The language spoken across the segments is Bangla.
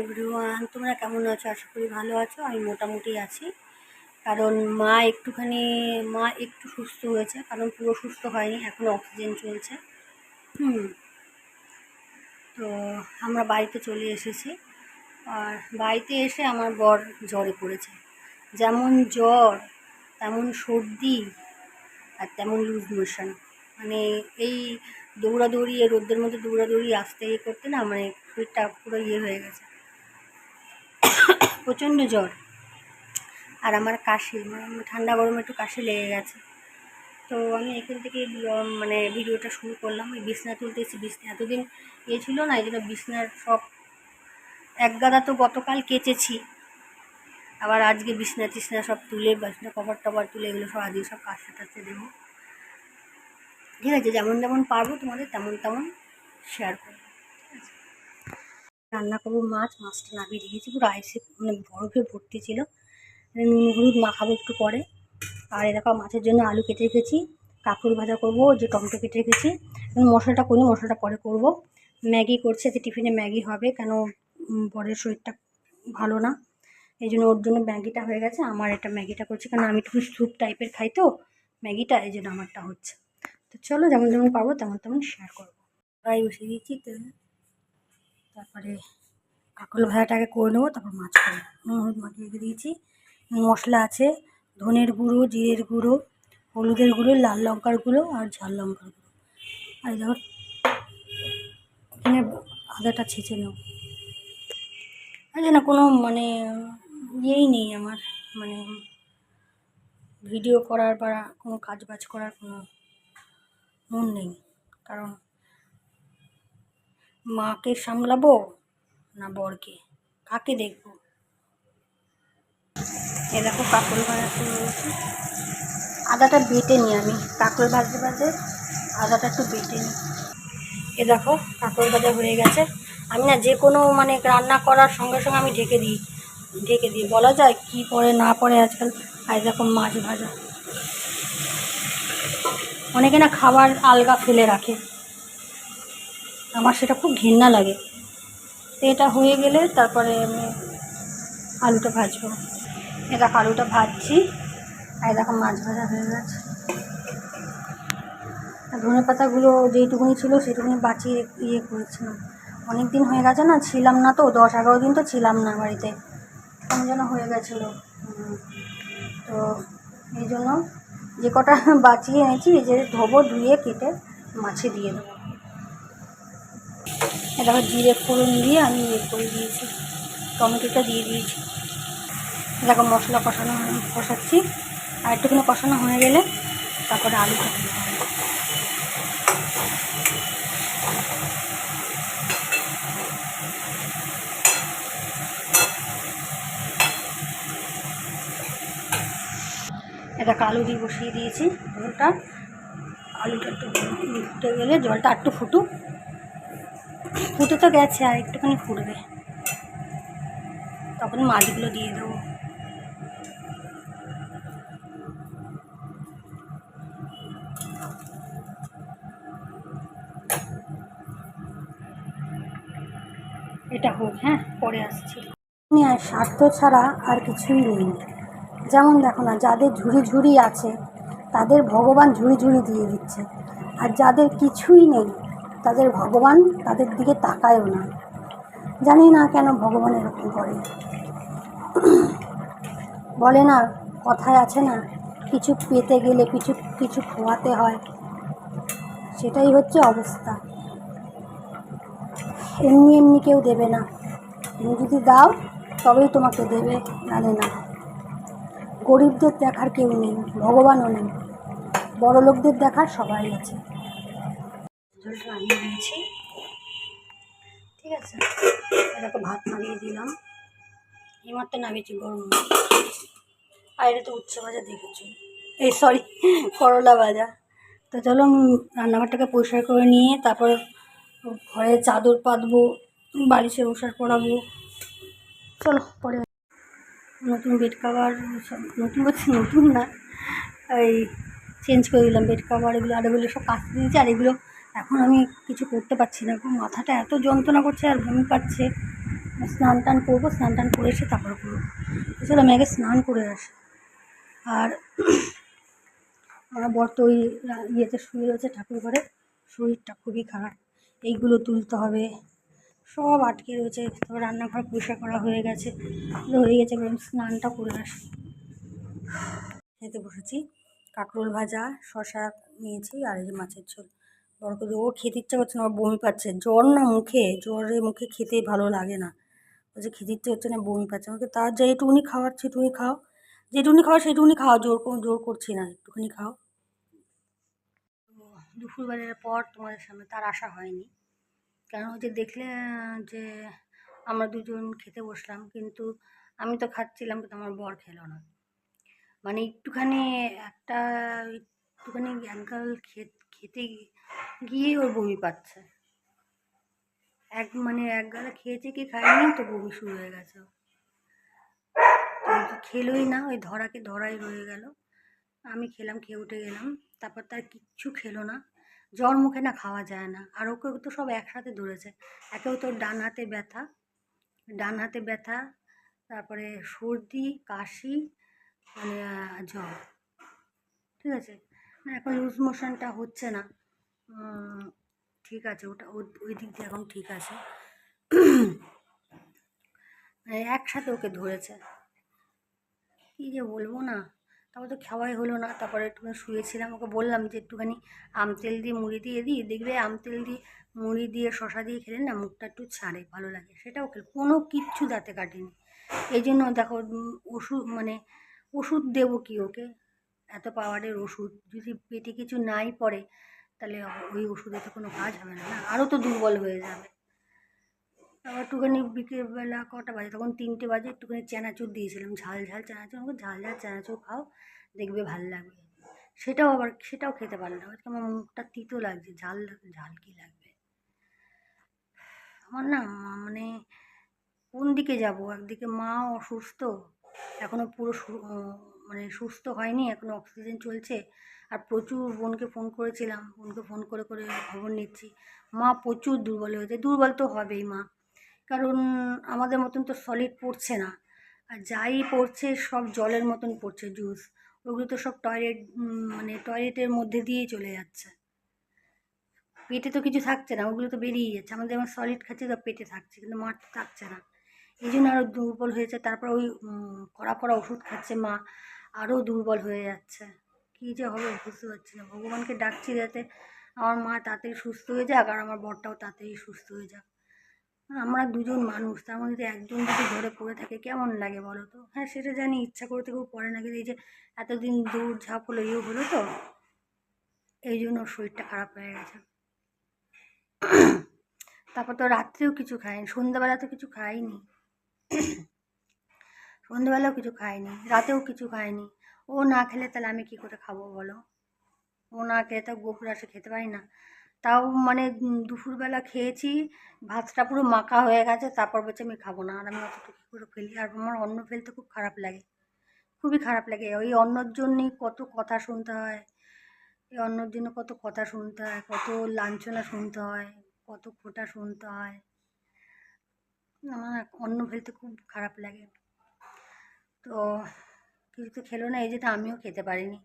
এভরিওয়ান তোমরা কেমন আছো? আশা করি ভালো আছো। আমি মোটামুটি আছি। কারণ মা একটুখানি, মা একটু সুস্থ হয়েছে, কারণ পুরো সুস্থ হয়নি এখনও অক্সিজেন চলছে। হুম। তো আমরা বাড়িতে চলে এসেছি। আর বাড়িতে এসে আমার বর জ্বরে পড়েছে। যেমন জ্বর, তেমন সর্দি, আর তেমন লুজ মোশন মানে এই দৌড়াদৌড়ি রোদ্রের মধ্যে দৌড়াদৌড়ি, আসতে ইয়ে করতে না মানে শরীরটা পুরো ইয়ে হয়ে গেছে। প্রচণ্ড জ্বর। আর আমার কাশি ঠান্ডা গরমে একটু কাশি লেগে গেছে। তো আমি এখান থেকে মানে ভিডিওটা শুরু করলাম। ওই বিছনা তুলতে এসেছি। বিছনা এতদিন ইয়ে ছিল না, এই জন্য বিছনার সব এক গাদা তো গতকাল কেচেছি। আবার আজকে বিছনা টিছনা সব তুলে, বিছনা কভার টভার তুলে এগুলো সব আজকে সব কাচতে টাচতে দেবো। ঠিক আছে, যেমন যেমন পারব তোমাদের তেমন তেমন শেয়ার করব। রান্না করব মাছ, মাছটা নামিয়ে রেখেছি পুরো আইসে মানে বরফে ভর্তি ছিল। মানে নুন, হলুদ মাখাবো একটু পরে। আর এ দেখো মাছের জন্য আলু কেটে রেখেছি। কাঁকরোল ভাজা করব যে টমেটো কেটে রেখেছি। মশলাটা করি, মশলাটা পরে করব। ম্যাগি করছে যে টিফিনে ম্যাগি হবে। কেন বরের শরীরটা ভালো না। এই জন্য ওর জন্য ম্যাগিটা হয়ে গেছে। আমার এটা ম্যাগিটা করছি। কারণ আমি একটু স্যুপ টাইপের খাই তো। ম্যাগিটা, এই জন্য আমারটা হচ্ছে। তো চলো, যেমন যেমন পারব তেমন তেমন শেয়ার করব। ফ্রাই বসিয়ে দিয়েছি তেল তারপরে কাকল ভাজাটাকে করে নেব, তারপর মাছ করব নুন, হলুদ মাখিয়ে রেখে দিয়েছি। মশলা আছে, ধনের গুঁড়ো, জিরের গুঁড়ো, হলুদের গুঁড়ো, লাল লঙ্কার গুঁড়ো আর ঝাল লঙ্কার গুঁড়ো। আর দেখো, এখানে আদাটা ছেঁচে নেব। আর না, কোনো মানে ইয়েই নেই আমার মানে ভিডিও করার বা কোনো কাজ বাজ করার কোনো মন নেই। কারণ মাকে সামলাবো না বরকে? কাকে দেখব? এ দেখো কাকল ভাজা শুরু হয়েছে আদাটা বেটে নিই আমি। কাকল ভাজতে ভাজতে আদাটা একটু বেটে নিই এ দেখো কাকল ভাজা হয়ে গেছে। আমি না যে কোনো মানে রান্না করার সঙ্গে সঙ্গে আমি ঢেকে দিই। ঢেকে দিই। বলা যায় কি পরে না পরে আজকাল। আর দেখো মাছ ভাজা। অনেকে না খাবার আলগা ফেলে রাখে। আমার সেটা খুব ঘেন্না লাগে। তো এটা হয়ে গেলে তারপরে আমি আলুটা ভাজবো। এ দেখো আলুটা ভাজছি, আর দেখো মাছ ভাজা হয়ে গেছে। আর ধনে পাতাগুলো যেইটুকুনি ছিল সেটুকুনি বাঁচিয়ে ইয়ে করেছিলাম। অনেক দিন হয়ে গেছে না, ছিলাম না তো, দশ এগারো দিন তো ছিলাম না বাড়িতে। কেমন যেন হয়ে গেছিল। তো এই জন্য যে কটা বাঁচিয়ে এনেছি যে ধোবো, ধুয়ে, কেটে মাছে দিয়ে দেবো। আবার জিরে ফোড়ন দিয়ে আমি ইয়ে করে দিয়েছি। টমেটোটা দিয়ে দিয়েছি। দেখো মশলা কষানো কষাচ্ছি। আর একটুখানি কষানো হয়ে গেলে তারপরে দিয়ে দেবো। এটা আলু দিয়ে বসিয়ে দিয়েছি ঝোলটা। আলুটা একটু ফুটে গেলে জলটা একটু ফুটুক। ফুটে তো গেছে, আর একটুখানি ফুটবে তখন মাছগুলো দিয়ে দেবো। এটা হোক হ্যাঁ পরে আসছি। আর স্বার্থ ছাড়া আর কিছুই নেই। যেমন দেখো না, যাদের ঝুড়ি ঝুড়ি আছে, তাদের ভগবান ঝুড়ি ঝুড়ি দিয়ে দিচ্ছে। আর যাদের কিছুই নেই তাদের ভগবান তাদের দিকে তাকায়ও না। জানি না কেন ভগবান এরকম করে। বলে না, কথায় আছে না, কিছু পেতে গেলে কিছু কিছু খোয়াতে হয়। সেটাই হচ্ছে অবস্থা। এমনি এমনি কেউ দেবে না। তুমি যদি দাও, তবেই তোমাকে দেবে নালে না। গরিবদের দেখার কেউ নেই, ভগবানও নেই। বড় লোকদের দেখার সবাই আছে। জলটা নামিয়ে দিয়েছি ঠিক আছে? এটাকে ভাত নামিয়ে দিলাম। এইমাত্র নামিয়েছি গরম। আর এটা তো উচ্ছে ভাজা দেখেছ? এই সরি করলা ভাজা। তো চলো রান্নাঘরটাকে পরিষ্কার করে নিয়ে তারপর ঘরে চাদর পাতবো বালিশে ওষার পরাবো চলো, পরে নতুন বেড কাভার সব নতুন বলছি নতুন না। এই চেঞ্জ করে দিলাম বেড কাভার এগুলো, আর এগুলো সব কাচতে দিয়েছি, আর এগুলো এখন আমি কিছু করতে পারছি না। এখন মাথাটা এত যন্ত্রণা করছে আর বমি পাচ্ছে। স্নান টান করব, স্নান টান করে এসে তারপর করব। চলো আমি আগে স্নান করে আসি। আর আমার বর তো ওই ইয়েতে শুয়ে রয়েছে ঠাকুর ঘরে। শরীরটা খুবই খারাপ। এইগুলো তুলতে হবে। সব আটকে রয়েছে। তারপর রান্নাঘর পরিষ্কার করা হয়ে গেছে। হয়ে গেছে, এবার আমি স্নানটা করে আসি। খেতে বসেছি। কাঁকরোল ভাজা শশা নিয়েছি আর এই মাছের ঝোল। করে, ও খেতে ইচ্ছা করছে না ওর বমি পাচ্ছে। জ্বর না মুখে, জ্বরে মুখে খেতে ভালো লাগে না। বলছে, খেতে ইচ্ছে হচ্ছে না, বমি পাচ্ছে। আমাকে তার যা এটুকুনি খাওয়াচ্ছি তুমি খাও। যেটুকুনি খাও সেটুকুনি খাও, জোর জোর করছি না, একটুখানি খাও। দুপুরবেলার পর তোমাদের সামনে তার আশা হয়নি। কারণ যে দেখলে, যে আমরা দুজন খেতে বসলাম, কিন্তু আমি তো খাচ্ছিলাম, কিন্তু আমার বর খেলো না। মানে একটুখানি একটা, একটুখানি একগাল খেতে গিয়েই ওর বমি পাচ্ছে। এক মানে এক গালা খেয়েছে কি খায়নি, তো বমি শুরু হয়ে গেছে। খেলোই না, ওই ধরাকে ধরাই রয়ে গেল। আমি খেলাম, খেয়ে উঠে গেলাম। তারপর তার কিচ্ছু খেলো না। জ্বর মুখে না খাওয়া যায় না। আর ওকে তো সব একসাথে ধরেছে। একেও তো ডান হাতে ব্যথা। ডান হাতে ব্যথা, তারপরে সর্দি, কাশি মানে জ্বর। ঠিক আছে? এখন লুজ মোশনটা হচ্ছে না। ঠিক আছে, ওটা ওই দিক দিয়ে এখন ঠিক আছে। একসাথে ওকে ধরেছে। কী যে বলব না, তারপর তো খাওয়াই হলো না, তারপরে একটুখানি শুয়েছিলাম, ওকে বললাম যে একটুখানি আম তেল দিয়ে মুড়ি দিয়ে দিই, দেখবে আম তেল দিয়ে মুড়ি দিয়ে শশা দিয়ে খেলে না মুখটা একটু ছাড়ে, ভালো লাগে। সেটাও খেলে কোনো কিচ্ছু দাঁতে কাটেনি। এই জন্য দেখো ওষুধ মানে ওষুধ দেবো কি ওকে? এত পাওয়ারের ওষুধ, যদি পেটে কিছু নাই পড়ে, তাহলে ওই ওষুধে তো কোনো কাজ হবে না না? আরও তো দুর্বল হয়ে যাবে। আবার একটুখানি বিকেলবেলা কটা বাজে, তখন তিনটে বাজে, একটুখানি চানাচুর দিয়েছিলাম, ঝাল ঝাল চানাচুর, আমাকে ঝাল ঝাল চানাচুর খাও, দেখবে ভালো লাগবে। সেটাও আবার, সেটাও খেতে পারলাম না, আজকে আমার মুখটা তিতো লাগছে, ঝাল ঝাল কি লাগবে? আমার না মানে কোন দিকে যাব? একদিকে মা অসুস্থ এখনও পুরো মানে সুস্থ হয়নি এখনও অক্সিজেন চলছে। আর প্রচুর বোনকে ফোন করেছিলাম, বোনকে ফোন করে করে খবর নিচ্ছি। মা প্রচুর দুর্বল হয়েছে, দুর্বল তো হবেই মা। কারণ আমাদের মতন তো সলিড পড়ছে না। আর যাই পড়ছে, সব জলের মতন পড়ছে জুস ওগুলো তো সব টয়লেট মানে টয়লেটের মধ্যে দিয়েই চলে যাচ্ছে। পেটে তো কিছু থাকছে না, ওগুলো তো বেরিয়ে যাচ্ছে। আমাদের যেমন সলিড খাচ্ছে, তো পেটে থাকছে, কিন্তু মার থাকছে না। এই জন্য আরও দুর্বল হয়েছে। তারপর ওই কড়া কড়া ওষুধ খাচ্ছে মা। আরও দুর্বল হয়ে যাচ্ছে। কী যে হবে বুঝতে পারছি না। ভগবানকে ডাকছি যাতে আমার মা তাড়াতাড়ি সুস্থ হয়ে যাক আর আমার বরটাও তাড়াতাড়ি সুস্থ হয়ে যাক। আমরা দুজন মানুষ, তার মধ্যে যদি একজন যদি ঘরে পড়ে থাকে, কেমন লাগে বলো তো? হ্যাঁ সেটা জানি, ইচ্ছা করে থেকেও পড়ে না, কিন্তু এই যে এতদিন দৌড় ঝাঁপ হলো ইয়ে হলো তো, এই জন্য শরীরটা খারাপ হয়ে গেছে। তারপর তো রাত্রেও কিছু খাইনি, সন্ধ্যাবেলা তো কিছু খাইনি। সন্ধ্যাবেলাও কিছু খায়নি, রাতেও কিছু খায়নি। ও না খেলে তাহলে আমি কী করে খাব বলো? ও না খেলে তো গোপুর আসে খেতে পারি না। তাও মানে দুপুরবেলা খেয়েছি, ভাতটা পুরো মাখা হয়ে গেছে, তারপর বলছে আমি খাব না। আর আমি অতটুকু করে ফেলি? আর আমার অন্ন ফেলতে খুব খারাপ লাগে। খুবই খারাপ লাগে। ওই অন্নর জন্যই কত কথা শুনতে হয়। এই অন্নর জন্য কত কথা শুনতে হয়, কত লাঞ্ছনা শুনতে হয়, কত খোটা শুনতে হয়। আমার অন্ন ফেলতে খুব খারাপ লাগে। তো কিছু তো খেলো না, এই যে তো আমিও খেতে পারিনি।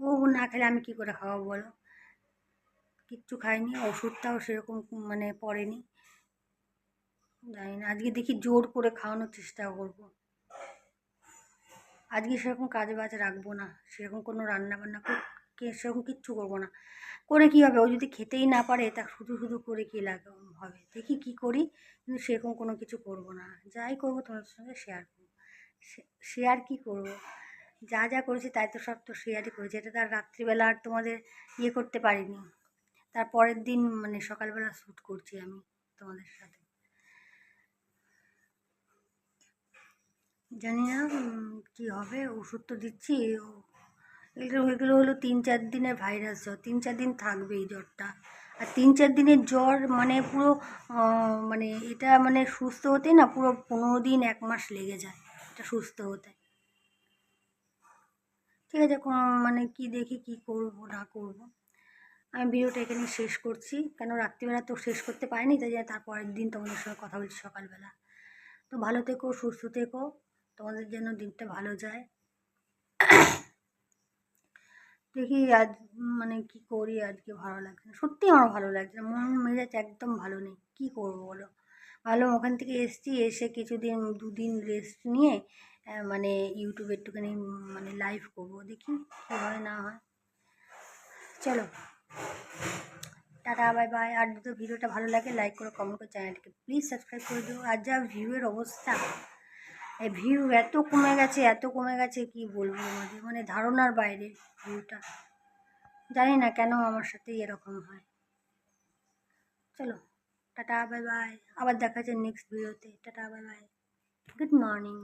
ও না খেলে আমি কী করে খাওয়াবো বলো? কিচ্ছু খাইনি, ওষুধটাও সেরকম মানে পড়েনি। জানি না, আজকে দেখি জোর করে খাওয়ানোর চেষ্টা করব। আজকে সেরকম কাজ বাজ রাখব না, সেরকম কোনো রান্না বান্না সেরকম কিচ্ছু করব না। করে কী হবে, ও যদি খেতেই না পারে, তা শুধু শুধু করে কী লাগ হবে? দেখি কী করি, কিন্তু সেরকম কোনো কিছু করব না। যাই করব তোমাদের সঙ্গে শেয়ার করব। শেয়ার কী করব? যা যা করেছি তাই তো সব তো শেয়ারই করেছি। এটা তার রাত্রিবেলা আর তোমাদের ইয়ে করতে পারিনি। তার পরের দিন মানে সকালবেলা শ্যুট করছি আমি তোমাদের সাথে। জানি না কী হবে? ওষুধ তো দিচ্ছি। এগুলো এগুলো হলো তিন চার দিনের ভাইরাস জ্বর। তিন চার দিন থাকবে এই জ্বরটা। আর তিন চার দিনের জ্বর মানে পুরো মানে এটা মানে সুস্থ হতে না পুরো পনেরো দিন, এক মাস লেগে যায়। এটা সুস্থ হতে। ঠিক আছে মানে কি দেখি কি করব, না করব। আমি ভিডিওটা এখানে শেষ করছি। কেন রাত্রিবেলা তো শেষ করতে পারিনি, তাই তারপরের দিন তোমাদের সঙ্গে কথা বলছি সকালবেলা। তো ভালো থেকো, সুস্থ থেকো। তোমাদের যেন দিনটা ভালো যায়। দেখি আজ মানে কি করি, আজকে ভালো লাগছে না। সত্যি আমার ভালো লাগছে না। মন মেজাজ একদম ভালো নেই। কি করব বলো? ভালো ওখান থেকে এসছি, এসে কিছুদিন, দুদিন রেস্ট নিয়ে মানে ইউটিউবে একটুখানি মানে লাইভ করব, দেখি কী হয় না হয়। চলো। টাটা বাই বাই আর যদি ভিডিওটা ভালো লাগে লাইক করো কমেন্ট করো চ্যানেলটিকে প্লিজ সাবস্ক্রাইব করে দিও। আর যা ভিউয়ের অবস্থা, এই ভিউ এত কমে গেছে, এত কমে গেছে, কি বলব আমাদের মানে ধারণার বাইরে ভিউটা জানি না কেন আমার সাথে এরকম হয়। চলো। Tata bye bye. আবার দেখা যায় নেক্সট ভিডিওতে tata bye bye. Good morning